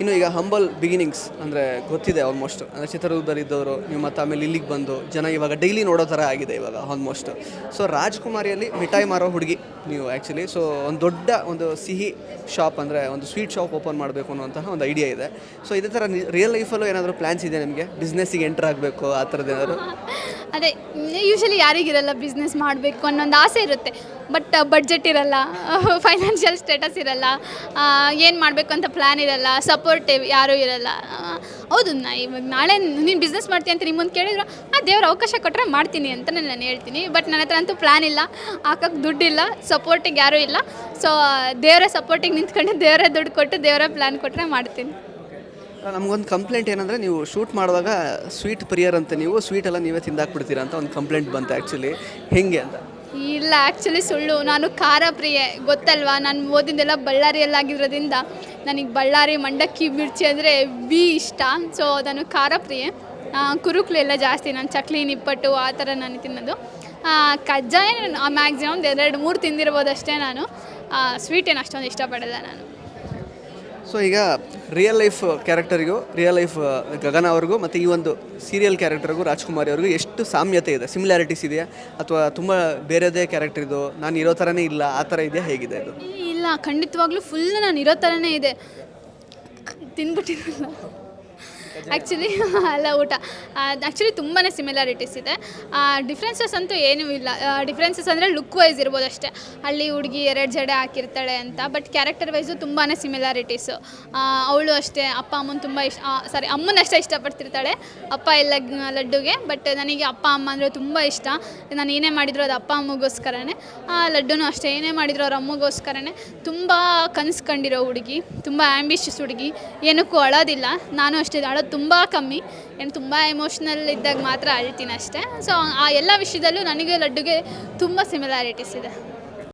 ಇನ್ನು ಈಗ humble beginnings ಅಂದರೆ ಗೊತ್ತಿದೆ ಆಲ್ಮೋಸ್ಟ್ ಅಂದರೆ ಚಿತ್ರದುರ್ಗದಲ್ಲಿದ್ದವರು ನೀವು ಮತ್ತು ಆಮೇಲೆ ಇಲ್ಲಿಗೆ ಬಂದು ಜನ ಇವಾಗ ಡೈಲಿ ನೋಡೋ ಥರ ಆಗಿದೆ ಇವಾಗ ಆಲ್ಮೋಸ್ಟ್ ಸೊ ರಾಜ್ಕುಮಾರಿಯಲ್ಲಿ ಮಿಠಾಯಿ ಮಾರೋ ಹುಡುಗಿ ನೀವು ಆ್ಯಕ್ಚುಲಿ ಸೊ ಒಂದು ದೊಡ್ಡ ಒಂದು ಸಿಹಿ ಶಾಪ್ ಅಂದರೆ ಒಂದು ಸ್ವೀಟ್ ಶಾಪ್ ಓಪನ್ ಮಾಡಬೇಕು ಅನ್ನುವಂತಹ ಒಂದು ಐಡಿಯಾ ಇದೆ. ಸೊ ಇದೇ ಥರ ರಿಯಲ್ ಲೈಫಲ್ಲೂ ಏನಾದರೂ ಪ್ಲ್ಯಾನ್ಸ್ ಇದೆ ನಿಮಗೆ? ಬಿಸ್ನೆಸ್ಸಿಗೆ ಎಂಟರ್ ಆಗಬೇಕು ಆ ಥರದ್ದು ಏನಾದರೂ? ಅದೇ ಯೂಶಲಿ ಯಾರಿಗಿರಲ್ಲ ಬಿಸ್ನೆಸ್ ಮಾಡಬೇಕು ಅನ್ನೊಂದು ಆಸೆ ಇರುತ್ತೆ. ಬಟ್ ಬಡ್ಜೆಟ್ ಇರಲ್ಲ ಫೈನಾನ್ಷಿಯಲ್ ಸ್ಟೇಟಸ್ ಇರಲ್ಲ ಏನು ಮಾಡಬೇಕು ಅಂತ ಪ್ಲ್ಯಾನ್ ಇರಲ್ಲ ಸಪೋರ್ಟಿವ್ ಯಾರೂ ಇರಲ್ಲ. ಹೌದು, ನಾ ಇವಾಗ ನಾಳೆ ನೀನು ಬಿಸ್ನೆಸ್ ಮಾಡ್ತೀನಿ ಅಂತ ನಿಮ್ಮೊಂದು ಕೇಳಿದ್ರು, ಆ, ದೇವ್ರ ಅವಕಾಶ ಕೊಟ್ಟರೆ ಮಾಡ್ತೀನಿ ಅಂತ ನಾನು ಹೇಳ್ತೀನಿ. ಬಟ್ ನನ್ನ ಹತ್ರ ಅಂತೂ ಪ್ಲ್ಯಾನ್ ಇಲ್ಲ. ಹಾಕಕ್ಕೆ ದುಡ್ಡಿಲ್ಲ ಸಪೋರ್ಟಿಗೆ ಯಾರೂ ಇಲ್ಲ. ಸೊ ದೇವರ ಸಪೋರ್ಟಿಗೆ ನಿಂತ್ಕೊಂಡು ದೇವರೇ ದುಡ್ಡು ಕೊಟ್ಟು ದೇವರೇ ಪ್ಲ್ಯಾನ್ ಕೊಟ್ಟರೆ ಮಾಡ್ತೀನಿ. ನಮಗೊಂದು ಕಂಪ್ಲೇಂಟ್ ಏನಂದರೆ ನೀವು ಶೂಟ್ ಮಾಡುವಾಗ ಸ್ವೀಟ್ ಪ್ರಿಯರ್ ಅಂತ ನೀವು ಸ್ವೀಟ್ ಎಲ್ಲ ನೀವೇ ತಿಂದಾಕ್ಬಿಡ್ತೀರಾ ಅಂತ ಒಂದು ಕಂಪ್ಲೇಂಟ್ ಬಂತು ಆ್ಯಕ್ಚುಲಿ ಹೇಗೆ ಅಂತ? ಇಲ್ಲ ಆ್ಯಕ್ಚುಲಿ ಸುಳ್ಳು. ನಾನು ಖಾರ ಪ್ರಿಯೆ ಗೊತ್ತಲ್ವಾ? ನಾನು ಓದಿದ್ದೆಲ್ಲ ಬಳ್ಳಾರಿಯಲ್ಲಾಗಿರೋದ್ರಿಂದ ನನಗೆ ಬಳ್ಳಾರಿ ಮಂಡಕ್ಕಿ ಮಿರ್ಚಿ ಅಂದರೆ ಬಿ ಇಷ್ಟ. ಸೊ ನಾನು ಖಾರ ಪ್ರಿಯೆ ಆ, ಕುರುಕ್ಲು ಎಲ್ಲ ಜಾಸ್ತಿ. ನಾನು ಚಕ್ಲಿ ನಿಪ್ಪಟ್ಟು ಆ ಥರ ನಾನು ತಿನ್ನೋದು. ಕಜ್ಜಾಯ ಮ್ಯಾಕ್ಸಿಮಮ್ ಎರಡು ಮೂರು ತಿಂದಿರ್ಬೋದು ಅಷ್ಟೇ ನಾನು ಸ್ವೀಟ್ ಏನು ಅಷ್ಟೊಂದು ಇಷ್ಟಪಡಲ್ಲ ನಾನು. ಸೊ ಈಗ ರಿಯಲ್ ಲೈಫ್ ಕ್ಯಾರೆಕ್ಟರಿಗೂ ರಿಯಲ್ ಲೈಫ್ ಗಗನ ಅವ್ರಿಗೂ ಮತ್ತು ಈ ಒಂದು ಸೀರಿಯಲ್ ಕ್ಯಾರೆಕ್ಟರ್ಗೂ ರಾಜ್ಕುಮಾರಿ ಅವ್ರಿಗೂ ಎಷ್ಟು ಸಾಮ್ಯತೆ ಇದೆ ಸಿಮಿಲಾರಿಟೀಸ್ ಇದೆಯಾ? ಅಥವಾ ತುಂಬ ಬೇರೆದೇ ಕ್ಯಾರೆಕ್ಟರ್ ಇದು, ನಾನು ಇರೋ ಥರನೇ ಇಲ್ಲ, ಆ ಥರ ಇದೆಯಾ? ಹೇಗಿದೆ ಇದು? ಇಲ್ಲ, ಖಂಡಿತವಾಗ್ಲೂ ಫುಲ್ ನಾನು ಇರೋ ಥರನೇ ಇದೆ. ತಿಂದ್ಬಿಟ್ಟಿರಲ್ಲ ಆ್ಯಕ್ಚುಲಿ ಅಲ್ಲ? ಊಟ. ಆ್ಯಕ್ಚುಲಿ ತುಂಬಾ ಸಿಮಿಲಾರಿಟೀಸ್ ಇದೆ. ಡಿಫ್ರೆನ್ಸಸ್ ಅಂತೂ ಏನೂ ಇಲ್ಲ. ಡಿಫ್ರೆನ್ಸಸ್ ಅಂದರೆ ಲುಕ್ ವೈಸ್ ಇರ್ಬೋದು ಅಷ್ಟೇ. ಹಳ್ಳಿ ಹುಡುಗಿ ಎರಡು ಜಡೆ ಹಾಕಿರ್ತಾಳೆ ಅಂತ ಬಟ್ ಕ್ಯಾರೆಕ್ಟರ್ ವೈಸು ತುಂಬಾ ಸಿಮಿಲಾರಿಟೀಸು ಅವಳು ಅಷ್ಟೇ ಅಪ್ಪ ಅಮ್ಮನ ತುಂಬ ಇಷ್ಟ ಸಾರಿ ಅಮ್ಮನ ಅಷ್ಟೇ ಇಷ್ಟಪಡ್ತಿರ್ತಾಳೆ. ಅಪ್ಪ ಎಲ್ಲ ಲಡ್ಡುಗೆ ಬಟ್ ನನಗೆ ಅಪ್ಪ ಅಮ್ಮ ಅಂದರೆ ತುಂಬ ಇಷ್ಟ. ನಾನು ಏನೇ ಮಾಡಿದ್ರು ಅದು ಅಪ್ಪ ಅಮ್ಮಗೋಸ್ಕರನೇ. ಆ, ಲಡ್ಡುನೂ ಅಷ್ಟೇ ಏನೇ ಮಾಡಿದ್ರು ಅವ್ರ ಅಮ್ಮಗೋಸ್ಕರನೇ. ತುಂಬ ಕನಸು ಕಂಡಿರೋ ಹುಡುಗಿ ತುಂಬ ಆ್ಯಂಬಿಷಿಯಸ್ ಹುಡುಗಿ. ಏನಕ್ಕೂ ಅಳೋದಿಲ್ಲ. ನಾನು ಅಷ್ಟೇ ಅಳೋದು ತುಂಬ ಕಮ್ಮಿ ಏನು ತುಂಬ ಎಮೋಷ್ನಲ್ ಇದ್ದಾಗ ಮಾತ್ರ ಅಳ್ತೀನಿ ಅಷ್ಟೇ. ಸೊ ಆ ಎಲ್ಲ ವಿಷಯದಲ್ಲೂ ನನಗೆ ಲಡ್ಡುಗೆ ತುಂಬ ಸಿಮಿಲಾರಿಟೀಸ್ ಇದೆ.